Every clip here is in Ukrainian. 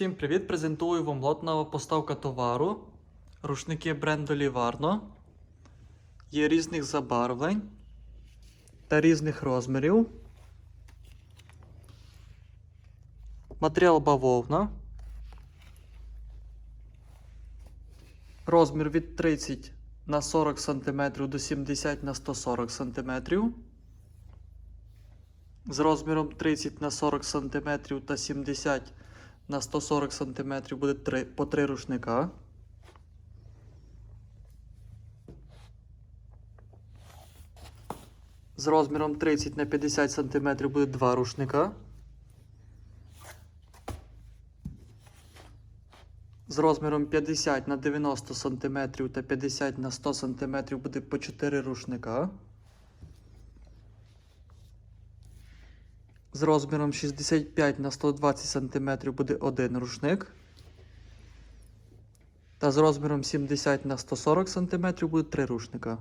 Всім привіт! Презентую вам лотна поставка товару. Рушники бренду Livarno. Є різних забарвлень та різних розмірів. Матеріал бавовна. Розмір від 30 на 40 см до 70 на 140 см. З розміром 30 на 40 см та 70 на 140 см буде 3, по 3 рушника. З розміром 30 на 50 см буде 2 рушника. З розміром 50 на 90 см та 50 на 100 см буде по 4 рушника. З розміром 65 на 120 см буде один рушник. Та з розміром 70 на 140 см буде 3 рушника.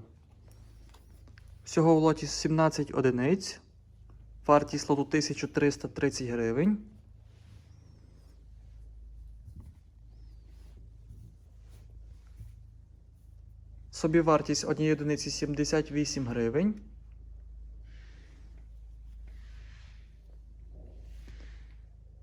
Всього в лоті 17 одиниць. Вартість лоту 1330 гривень. Собівартість однієї одиниці 78 гривень.